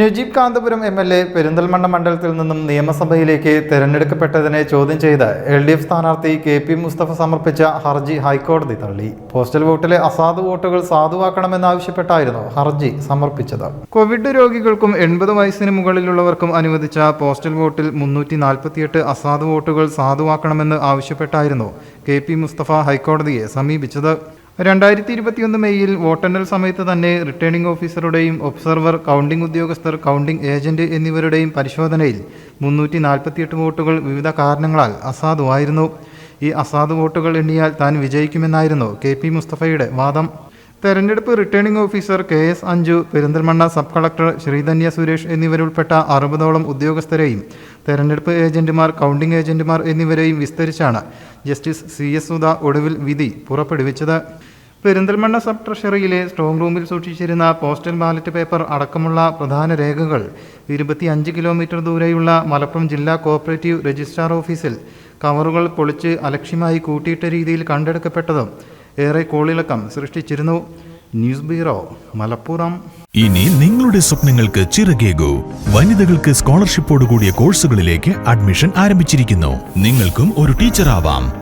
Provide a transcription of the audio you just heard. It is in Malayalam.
Najeeb Kanthapuram M L A Perinthalmanna മണ്ഡലത്തിൽ നിന്നും നിയമസഭയിലേക്ക് തെരഞ്ഞെടുക്കപ്പെട്ടതിനെ ചോദ്യം ചെയ്ത് എൽ ഡി എഫ് സ്ഥാനാർത്ഥി കെ പി മുസ്തഫ സമർപ്പിച്ച ഹർജി ഹൈക്കോടതി തള്ളി. പോസ്റ്റൽ വോട്ടിലെ അസാധു വോട്ടുകൾ സാധുവാക്കണമെന്നാവശ്യപ്പെട്ടായിരുന്നു ഹർജി സമർപ്പിച്ചത്. കോവിഡ് രോഗികൾക്കും എൺപത് വയസ്സിന് മുകളിലുള്ളവർക്കും അനുവദിച്ച പോസ്റ്റൽ വോട്ടിൽ മുന്നൂറ്റി നാൽപ്പത്തിയെട്ട് അസാധു വോട്ടുകൾ സാധുവാക്കണമെന്ന് ആവശ്യപ്പെട്ടായിരുന്നു കെ പി മുസ്തഫ ഹൈക്കോടതിയെ സമീപിച്ചത്. രണ്ടായിരത്തി ഇരുപത്തിയൊന്ന് മെയ്യിൽ വോട്ടെണ്ണൽ സമയത്ത് തന്നെ റിട്ടേണിംഗ് ഓഫീസറുടെയും ഒബ്സർവർ കൗണ്ടിംഗ് ഉദ്യോഗസ്ഥർ കൗണ്ടിംഗ് ഏജന്റ് എന്നിവരുടെയും പരിശോധനയിൽ മുന്നൂറ്റി നാൽപ്പത്തിയെട്ട് വോട്ടുകൾ വിവിധ കാരണങ്ങളാൽ അസാധുവായിരുന്നു. ഈ അസാധു വോട്ടുകൾ എണ്ണിയാൽ താൻ വിജയിക്കുമെന്നായിരുന്നു കെ പി മുസ്തഫയുടെ വാദം. തെരഞ്ഞെടുപ്പ് returning officer K S Anju Perinthalmanna sub collector Sreedhanya Suresh എന്നിവരുൾപ്പെട്ട അറുപതോളം ഉദ്യോഗസ്ഥരെയും തെരഞ്ഞെടുപ്പ് ഏജന്റുമാർ കൗണ്ടിംഗ് ഏജന്റുമാർ എന്നിവരെയും വിസ്തരിച്ചാണ് ജസ്റ്റിസ് സി എസ് സുധ ഒടുവിൽ വിധി പുറപ്പെടുവിച്ചത്. പെരിന്തൽമണ്ണ സബ് ട്രഷറിയിലെ സ്ട്രോങ് റൂമിൽ സൂക്ഷിച്ചിരുന്ന പോസ്റ്റൽ ബാലറ്റ് പേപ്പർ അടക്കമുള്ള പ്രധാന രേഖകൾ ഇരുപത്തിയഞ്ച് കിലോമീറ്റർ ദൂരെയുള്ള മലപ്പുറം ജില്ലാ കോഓപ്പറേറ്റീവ് രജിസ്ട്രാർ ഓഫീസിൽ കവറുകൾ പൊളിച്ച് അലക്ഷ്യമായി കൂട്ടിയിട്ട രീതിയിൽ കണ്ടെടുക്കപ്പെട്ടതും ഏറെ കോളിളക്കം സൃഷ്ടിച്ചിരുന്നു. News bureau Malappuram. ഇനി നിങ്ങളുടെ സ്വപ്നങ്ങൾക്ക് ചിറകേകൂ വനിതകൾക്ക് സ്കോളർഷിപ്പോട് കൂടിയ കോഴ്സുകളിലേക്ക് അഡ്മിഷൻ ആരംഭിച്ചിരിക്കുന്നു. നിങ്ങൾക്കും ഒരു ടീച്ചർ ആവാം